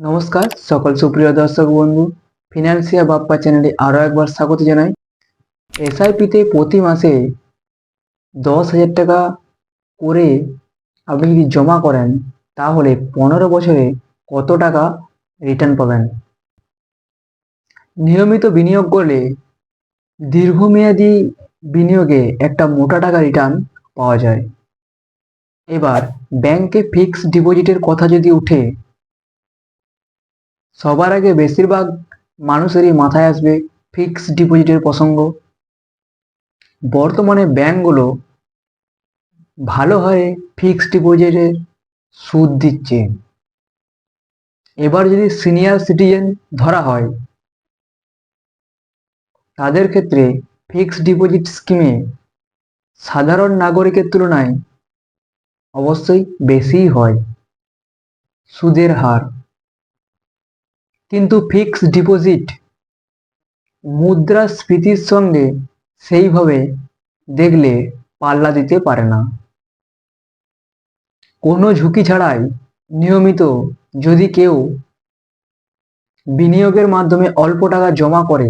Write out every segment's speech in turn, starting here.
নমস্কার, সকল সুপ্রিয় দর্শক বন্ধু, ফিনান্সিয়া বাপ্পা চ্যানেলে আরও একবার স্বাগত জানাই। এসআইপিতে প্রতি মাসে দশ হাজার টাকা করে আপনি যদি জমা করেন, তাহলে পনেরো বছরে কত টাকা রিটার্ন পাবেন? নিয়মিত বিনিয়োগ করলে দীর্ঘমেয়াদী বিনিয়োগে একটা মোটা টাকা রিটার্ন পাওয়া যায়। এবার ব্যাংকে ফিক্সড ডিপোজিটের কথা যদি উঠে সবার আগে বেশিরভাগ মানুষেরই মাথায় আসবে ফিক্সড ডিপোজিটের প্রসঙ্গ। বর্তমানে ব্যাংকগুলো ভালো হারে ফিক্সড ডিপোজিটের সুদ দিচ্ছে। এবার যদি সিনিয়র সিটিজেন ধরা হয়, তাদের ক্ষেত্রে ফিক্সড ডিপোজিট স্কিমে সাধারণ নাগরিকের তুলনায় অবশ্যই বেশিই হয়। সুদের হার। কিন্তু ফিক্সড ডিপোজিট মুদ্রাস্ফীতির সঙ্গে সেইভাবে দেখলে পাল্লা দিতে পারে না। কোনো ঝুঁকি ছাড়াই নিয়মিত যদি কেউ বিনিয়োগের মাধ্যমে অল্প টাকা জমা করে,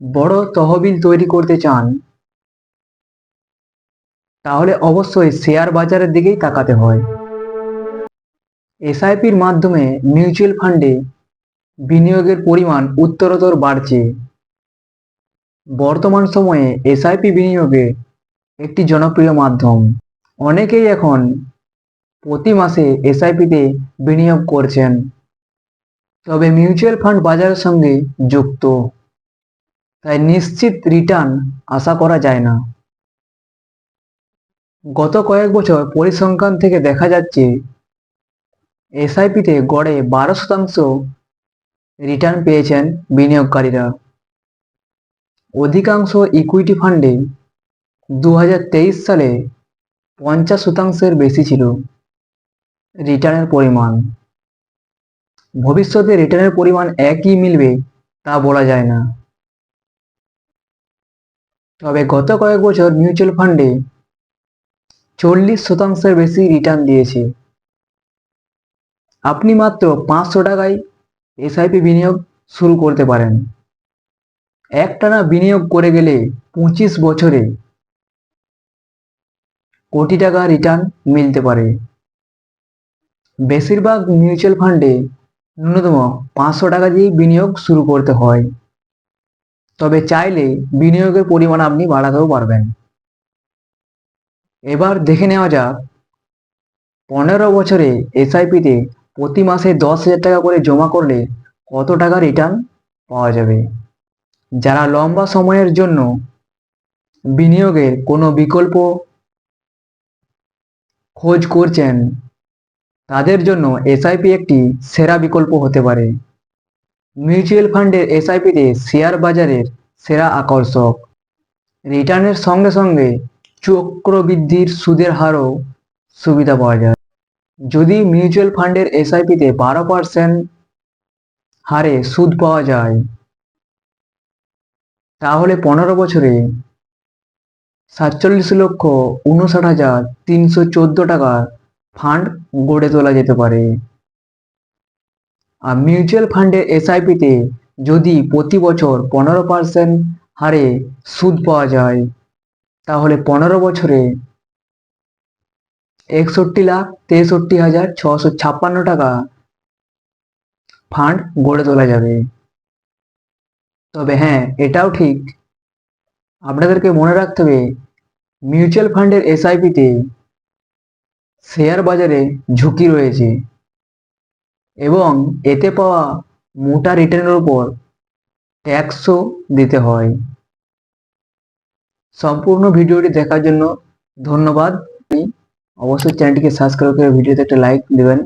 বড় তহবিল তৈরি করতে চান, তাহলে অবশ্যই শেয়ার বাজারের দিকেই তাকাতে হয়। এসআইপির মাধ্যমে মিউচুয়াল ফান্ডে বিনিয়োগের পরিমাণ উত্তরোত্তর বাড়ছে। বর্তমান সময়ে এসআইপি বিনিয়োগে একটি জনপ্রিয় মাধ্যম। অনেকেই এখন প্রতি মাসে এসআইপিতে বিনিয়োগ করছেন। তবে মিউচুয়াল ফান্ড বাজারের সঙ্গে যুক্ত। তাই নিশ্চিত রিটার্ন আশা করা যায় না। গত কয়েক বছর পরিসংখ্যান থেকে দেখা যাচ্ছে এসআইপিতে গড়ে বারো শতাংশ রিটার্ন পেয়েছেন বিনিয়োগকারীরা। অধিকাংশ ইকুইটি ফান্ডে দু হাজার তেইশ সালে পঞ্চাশ শতাংশের বেশি ছিল রিটার্নের পরিমাণ। ভবিষ্যতে রিটার্নের পরিমাণ একই মিলবে তা বলা যায় না। তবে গত কয়েক বছর মিউচুয়াল ফান্ডে চল্লিশ শতাংশের বেশি রিটার্ন দিয়েছে। আপনি মাত্র পাঁচশো টাকায় এসআইপি বিনিয়োগ শুরু করতে পারেন। একটানা বিনিয়োগ করে গেলে পঁচিশ বছরে কোটি টাকা রিটার্ন মিলতে পারে। বেশিরভাগ মিউচুয়াল ফান্ডে ন্যূনতম পাঁচশো টাকা দিয়ে বিনিয়োগ শুরু করতে হয়। তবে চাইলে বিনিয়োগের পরিমাণ আপনি বাড়াতেও পারবেন। এবার দেখে নেওয়া যাক, পনেরো বছরে এসআইপিতে প্রতি মাসে দশ হাজার টাকা করে জমা করলে কত টাকা রিটার্ন পাওয়া যাবে? যারা লম্বা সময়ের জন্য বিনিয়োগের কোনো বিকল্প খোঁজ করছেন, তাদের জন্য এসআইপি একটি সেরা বিকল্প হতে পারে। মিউচুয়াল ফান্ডের এসআইপিতে শেয়ার বাজারের সেরা আকর্ষক। রিটার্নের সঙ্গে সঙ্গে চক্রবৃদ্ধির সুদের হারও সুবিধা পাওয়া যায়। যদি মিউচুয়াল ফান্ডের এসআইপিতে বারো পার্সেন্ট হারে সুদ পাওয়া যায়, তাহলে পনেরো বছরে সাতচল্লিশ লক্ষ উনষাট হাজার তিনশো চোদ্দ টাকার ফান্ড গড়ে তোলা যেতে পারে। আর মিউচুয়াল ফান্ডের এসআইপিতে যদি প্রতি বছর পনেরো পার্সেন্ট হারে সুদ পাওয়া যায়, তাহলে পনেরো বছরে একষট্টি লাখ তেষট্টি হাজার ছশো ছাপ্পান্ন টাকা ফান্ড গড়ে তোলা যাবে। তবে হ্যাঁ এটাও ঠিক। আপনাদেরকে মনে রাখতে হবে মিউচুয়াল ফান্ডের এসআইপিতে শেয়ার বাজারে ঝুঁকি রয়েছে এবং এতে পাওয়া মোটা রিটার্নের উপর ট্যাক্সও দিতে হয়। সম্পূর্ণ ভিডিওটি দেখার জন্য ধন্যবাদ। অবশ্যই চ্যানেলটিকে সাবস্ক্রাইব করে ভিডিওতে একটা লাইক দেবেন